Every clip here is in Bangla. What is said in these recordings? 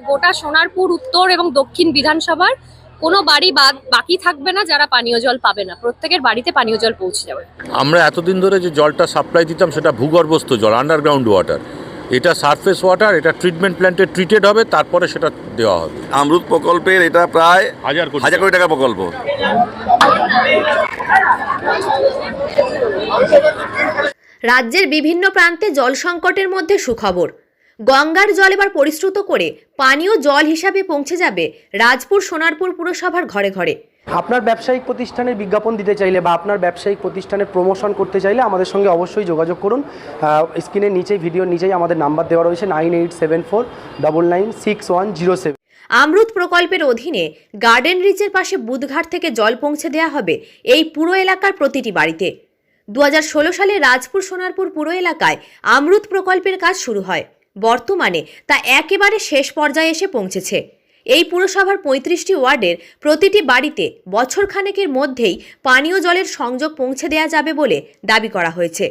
গোটা সোনারপুর উত্তর এবং দক্ষিণ বিধানসভার কোনো বাড়ি বাদ বাকি থাকবে না যারা পানীয় জল পাবে না। প্রত্যেকের বাড়িতে পানীয় জল পৌঁছে যাবে। আমরা এতদিন ধরে যে জলটা সাপ্লাই দিতাম সেটা ভূগর্ভস্থ জল আন্ডারগ্রাউন্ড ওয়াটার এটা সারফেস ওয়াটার এটা ট্রিটমেন্ট প্ল্যান্টে ট্রিটেড হবে তারপরে সেটা দেওয়া হবে। আমরুদ প্রকল্পের এটা প্রায় হাজার কোটি হাজার কোটি টাকা প্রকল্প। রাজ্যের বিভিন্ন প্রান্তে জল সংকটের মধ্যে সুখবর। গঙ্গার জল এবার পরিশ্রুত করে পানীয় জল হিসাবে পৌঁছে যাবে রাজপুর সোনারপুর পুরসভার ঘরে ঘরে। আপনার ব্যবসায়িক প্রতিষ্ঠানের বিজ্ঞাপন দিতে চাইলে বা আপনার ব্যবসায়িক প্রতিষ্ঠানের প্রমোশন করতে চাইলে আমাদের সঙ্গে অবশ্যই যোগাযোগ করুন। স্ক্রিনের নিচেই ভিডিওর নিচেই আমাদের নাম্বার দেওয়া রয়েছে nine eight seven four double nine six one zero seven. Amrut প্রকল্পের অধীনে গার্ডেন রিচের পাশে বুধঘাট থেকে জল পৌঁছে দেওয়া হবে এই পুরো এলাকার প্রতিটি বাড়িতে। দু হাজার ষোলো সালে রাজপুর সোনারপুর পুরো এলাকায় আমরুত প্রকল্পের কাজ শুরু হয়। বর্তমানে তা একেবারে শেষ পর্যায়ে এসে পৌঁছেছে। এই পুরসভার পঁয়ত্রিশটি ওয়ার্ডের প্রতিটি বাড়িতে বছরখানেকের মধ্যেই পানীয় জলের সংযোগ পৌঁছে দেওয়া যাবে বলে দাবি করা হয়েছে।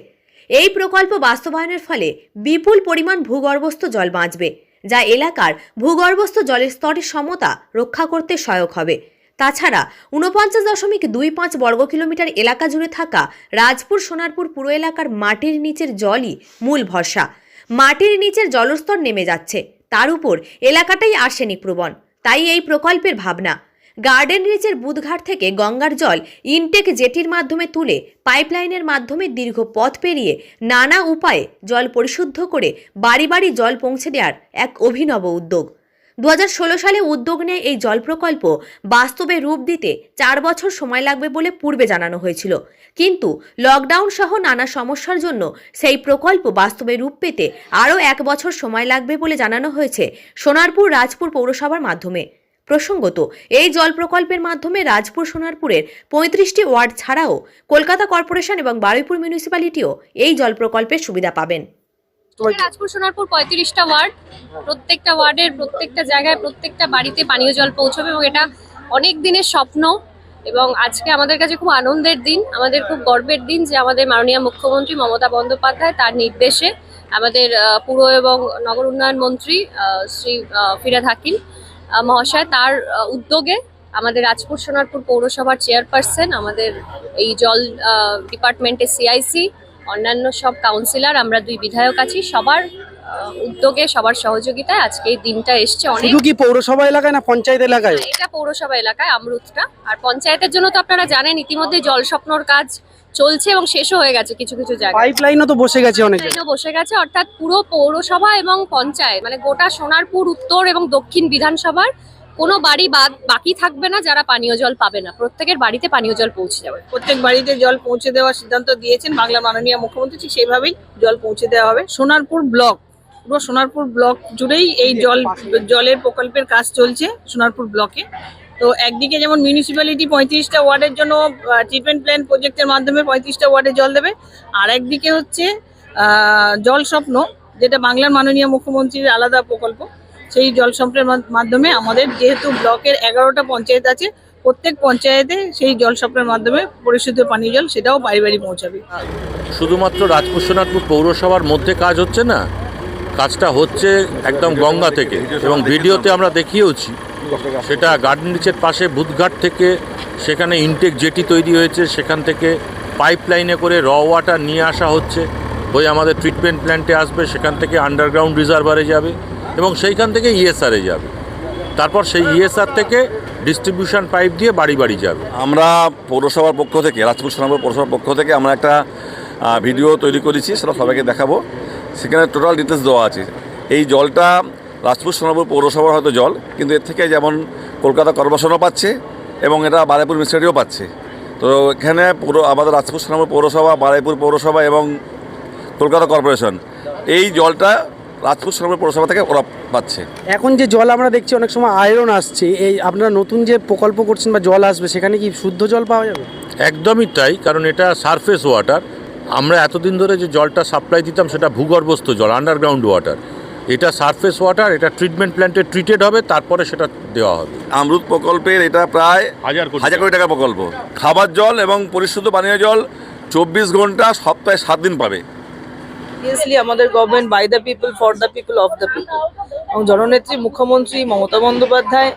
এই প্রকল্প বাস্তবায়নের ফলে বিপুল পরিমাণ ভূগর্ভস্থ জল বাঁচবে, যা এলাকার ভূগর্ভস্থ জলের স্তরের সমতা রক্ষা করতে সহায়ক হবে। তাছাড়া উনপঞ্চাশ দশমিক দুই পাঁচ বর্গ কিলোমিটার এলাকা জুড়ে থাকা রাজপুর সোনারপুর পুরো এলাকার মাটির নিচের জলই মূল ভরসা। মাটির নিচের জলস্তর নেমে যাচ্ছে। তার উপর এলাকাটাই আর্সেনিক প্রবণ। তাই এই প্রকল্পের ভাবনা। গার্ডেন রিচের বুধঘাট থেকে গঙ্গার জল ইনটেক জেটির মাধ্যমে তুলে পাইপলাইনের মাধ্যমে দীর্ঘ পথ পেরিয়ে নানা উপায়ে জল পরিশুদ্ধ করে বাড়ি বাড়ি জল পৌঁছে দেওয়ার এক অভিনব উদ্যোগ। দু হাজার ষোলো সালে উদ্যোগ নেয় এই জল প্রকল্প বাস্তবে রূপ দিতে চার বছর সময় লাগবে বলে পূর্বে জানানো হয়েছিল। কিন্তু লকডাউন সহ নানা সমস্যার জন্য সেই প্রকল্প বাস্তবে রূপ পেতে আরও এক বছর সময় লাগবে বলে জানানো হয়েছে সোনারপুর রাজপুর পৌরসভার মাধ্যমে। প্রসঙ্গত, এই জল প্রকল্পের মাধ্যমে রাজপুর সোনারপুরের পঁয়ত্রিশটি ওয়ার্ড ছাড়াও কলকাতা কর্পোরেশন এবং বারুইপুর মিউনিসিপ্যালিটিও এই জল প্রকল্পের সুবিধা পাবেন। রাজপুর সোনারপুর পঁয়ত্রিশটা ওয়ার্ড, প্রত্যেকটা ওয়ার্ডের প্রত্যেকটা জায়গায় প্রত্যেকটা বাড়িতে পানীয় জল পৌঁছবে এবং এটা অনেক দিনের স্বপ্ন এবং আজকে আমাদের কাছে খুব আনন্দের দিন, আমাদের খুব গর্বের দিন যে আমাদের মাননীয় মুখ্যমন্ত্রী মমতা বন্দ্যোপাধ্যায় তার নির্দেশে আমাদের পুর এবং নগর উন্নয়ন মন্ত্রী শ্রী ফিরাদ হাকিম মহাশয় তার উদ্যোগে আমাদের রাজপুর সোনারপুর পৌরসভার চেয়ারপারসন, আমাদের এই জল ডিপার্টমেন্টের সিআইসি অন্যান্য সব কাউন্সিলর আমরা দুই বিধায়ক আছি সবার উদ্যোগে সবার সহযোগিতায় আজকে এই দিনটা এসছে অনেক। কি পৌরসভা এলাকায় না পঞ্চায়েত এলাকায়? এটা পৌরসভা এলাকায় আমরুতটা আর পঞ্চায়েতের জন্য তো আপনারা জানেন ইতিমধ্যে জল স্বপ্নর কাজ চলছে এবং শেষও হয়ে গেছে কিছু কিছু জায়গায়। তো বসে গেছে অনেক বসে গেছে অর্থাৎ পুরো পৌরসভা এবং পঞ্চায়েত মানে গোটা সোনারপুর উত্তর এবং দক্ষিণ বিধানসভার কোনো বাড়ি বাদ বাকি থাকবে না, যারা পানীয় জল পাবে না। প্রত্যেকের বাড়িতে পানীয় জল পৌঁছে যাবে। প্রত্যেক বাড়িতে জল পৌঁছে দেওয়ার সিদ্ধান্ত দিয়েছেন বাংলা মাননীয় মুখ্যমন্ত্রী সেইভাবেই জল পৌঁছে দেওয়া হবে। সোনারপুর ব্লক, পুরো সোনারপুর ব্লক জুড়েই এই জল, জলের প্রকল্পের কাজ চলছে সোনারপুর ব্লকে। তো একদিকে যেমন মিউনিসিপ্যালিটি পঁয়ত্রিশটা ওয়ার্ডের জন্য ট্রিটমেন্ট প্ল্যান প্রজেক্টের মাধ্যমে পঁয়ত্রিশটা ওয়ার্ডে জল দেবে। আর একদিকে হচ্ছে জল স্বপ্ন, যেটা বাংলার মাননীয় মুখ্যমন্ত্রীর আলাদা প্রকল্প। সেই জল স্বপ্নের মা- মাধ্যমে আমাদের যেহেতু ব্লকের এগারোটা পঞ্চায়েত আছে, প্রত্যেক পঞ্চায়েতে সেই জল স্বপ্নের মাধ্যমে পরিশুদ্ধ পানীয় জল সেটাও বাড়ি বাড়ি পৌঁছাবে। শুধুমাত্র রাজপুর সোনারপুর পৌরসভার মধ্যে কাজ হচ্ছে না? কাজটা হচ্ছে একদম গঙ্গা থেকে এবং ভিডিওতে আমরা দেখিয়েওছি, সেটা গার্ডেন পাশে বুধঘাট থেকে, সেখানে ইনটেক জেটি তৈরি হয়েছে, সেখান থেকে পাইপ লাইনে করে র ওয়াটার নিয়ে আসা হচ্ছে হয়ে আমাদের ট্রিটমেন্ট প্ল্যান্টে আসবে, সেখান থেকে আন্ডারগ্রাউন্ড রিজার্ভারে যাবে। এবং সেইখান থেকে ইএসআরে যাবে। তারপর সেই ইএসআর থেকে ডিস্ট্রিবিউশন পাইপ দিয়ে বাড়ি বাড়ি যাবে। আমরা পৌরসভার পক্ষ থেকে, রাজপুর সোনারপুর পৌরসভার পক্ষ থেকে আমরা একটা ভিডিও তৈরি করেছি, সেটা সবাইকে দেখাবো। সেখানে টোটাল ডিটেলস দেওয়া আছে। এই জলটা রাজপুর সোনারপুর পৌরসভার হয়তো জল, কিন্তু এর থেকে যেমন কলকাতা কর্পোরেশনও পাচ্ছে এবং এটা বারাইপুর মিনিস্ট্রিও পাচ্ছে। তো এখানে পুরো, আমাদের রাজপুর সোনারপুর পৌরসভা, বারাইপুর পৌরসভা এবং কলকাতা কর্পোরেশন, এই জলটা রাজপুর সোনারপুর পৌরসভা থেকে ওরা পাচ্ছে। এখন যে জল আমরা দেখছি অনেক সময় আয়রন আসছে। এই আপনারা নতুন যে প্রকল্প করছেন বা জল আসবে সেখানে কি শুদ্ধ জল পাওয়া যাবে? একদমই তাই কারণ এটা সারফেস ওয়াটার আমরা এতদিন ধরে যে জলটা সাপ্লাই দিতাম সেটা ভূগর্ভস্থ জল আন্ডারগ্রাউন্ড ওয়াটার এটা সারফেস ওয়াটার এটা ট্রিটমেন্ট প্ল্যান্টে ট্রিটেড হবে তারপরে সেটা দেওয়া হবে। আমরুদ প্রকল্পের এটা প্রায় হাজার কোটি হাজার কোটি টাকা প্রকল্প। খাবার জল এবং পরিশুদ্ধ পানীয় জল চব্বিশ ঘণ্টা সপ্তাহে সাত দিন পাবে। অবভিয়াসলি আমাদের government by the people for the people of the people এবং জননেত্রী মুখ্যমন্ত্রী মমতা বন্দ্যোপাধ্যায়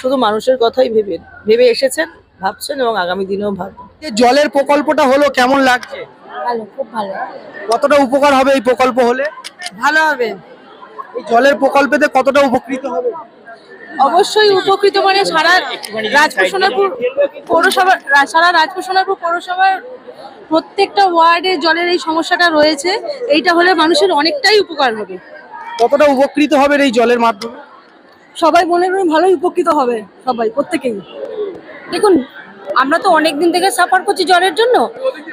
শুধু মানুষের কথাই ভেবে ভেবে এসেছেন ভাবছেন এবং আগামী দিনেও ভাববেন। যে জলের প্রকল্পটা হলো কেমন লাগছে? ভালো খুব ভালো। কতটা উপকার হবে এই প্রকল্প হলে? ভালো হবে। এই জলের প্রকল্পেতে কতটা উপকৃত হবে? অবশ্যই উপকৃত মানে সারা রাজপুর সোনারপুর পৌরসভা সারা রাজপুরসোনাপুর পৌরসভার প্রত্যেকটা ওয়ার্ডে জলের এই সমস্যাটা রয়েছে। এইটা হলে মানুষের অনেকটাই উপকার হবে। কতটা উপকৃত হবে এই জলের মাধ্যমে? সবাই মনে করি ভালোই উপকৃত হবে সবাই প্রত্যেকেই। দেখুন আমরা তো অনেক দিন থেকে সাফার করছি জলের জন্য।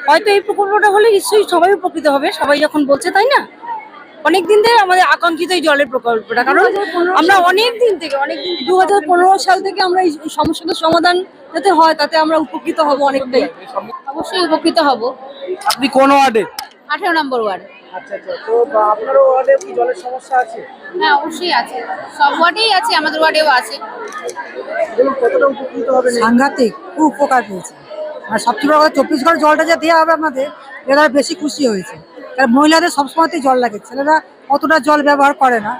হয়তো এই প্রকল্পটা হলে নিশ্চয়ই সবাই উপকৃত হবে সবাই যখন বলছে তাই না? অনেক দিন থেকে আমাদের আকাঙ্ক্ষিত এই জলের প্রকল্পটা কারণ আমরা অনেক দিন থেকে অনেক দিন দু হাজার পনেরো সাল থেকে আমরা এই সমস্যাটার সমাধান যাতে হয় তাতে আমরা উপকৃত হব অনেকটাই। অবশ্যই উপকৃত হব। আপনি কোন ওয়ার্ডে? আঠেরো নম্বর ওয়ার্ড। আচ্ছা আচ্ছা তো আপনারও ওয়ার্ডে কি জলের সমস্যা আছে? হ্যাঁ অবশ্যই আছে। সব ওয়ার্ডেই আছে আমাদের ওয়ার্ডেও আছে। কতটা উপকৃত হবে সাংঘাতিক খুব উপকার পেয়েছে। আর সবচেয়ে বড় কথা চব্বিশ ঘণ্টা জলটা যে দেওয়া হবে আপনাদের এরা বেশি খুশি হয়েছে। মহিলাদের সবসময়তেই জল লাগে। ছেলেরা অতটা জল ব্যবহার করে না।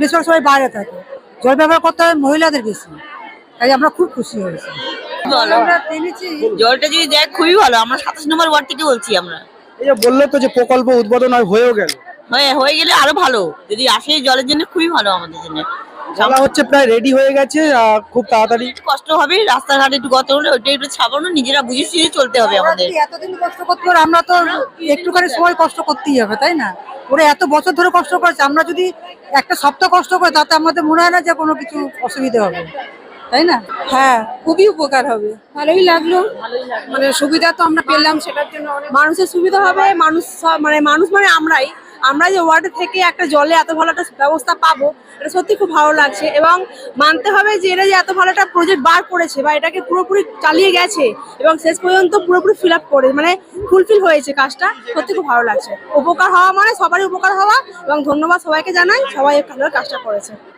বেশিরভাগ সময় বাইরে থাকে। জল ব্যবহার করতে হবে মহিলাদের বেশি। তাই আমরা খুব খুশি হয়েছি। আমরা জলটা যদি দেখ খুবই ভালো। আমরা সাতাশ নম্বর ওয়ার্ড থেকে বলছি আমরা। এই যে বলল তো যে প্রকল্প উদ্বোধন হয় হয়েও গেল। হয়ে হয়ে গেলে আরও ভালো। যদি আসে জলের জন্য খুবই ভালো আমাদের জন্য। বলা হচ্ছে প্রায় রেডি হয়ে গেছে খুব তাড়াতাড়ি। একটু কষ্ট হবে রাস্তাঘাটে একটু গত হলে ওইটা একটু ছাপানো নিজেরা বুঝে সুঝে চলতে হবে আমাদের। যদি এতদিন কষ্ট করতে পারে? আমরা তো একটুখানি সময় কষ্ট করতেই হবে তাই না? ওরা এত বছর ধরে কষ্ট করেছে আমরা যদি একটা সপ্তাহ কষ্ট করে তাতে আমাদের মনে হয় না যে কোনো কিছু অসুবিধা হবে তাই না? হ্যাঁ খুবই উপকার হবে। ভালোই লাগল। মানে সুবিধা তো আমরা পেলাম সেটার জন্য মানুষের সুবিধা হবে মানুষ মানে মানুষ মানে আমরাই। আমরা যে ওয়ার্ডের থেকে একটা জলে এত ভালো একটা ব্যবস্থা পাবো, এটা সত্যি খুব ভালো লাগছে এবং মানতে হবে যে এরা যে এত ভালো একটা প্রজেক্ট বার করেছে বা এটাকে পুরোপুরি চালিয়ে গেছে এবং শেষ পর্যন্ত পুরোপুরি ফিল আপ করে মানে ফুলফিল হয়েছে কাজটা, সত্যি খুব ভালো লাগছে। উপকার হওয়া মানে সবারই উপকার হওয়া এবং ধন্যবাদ সবাইকে জানাই, সবাই ভালো কাজটা করেছে।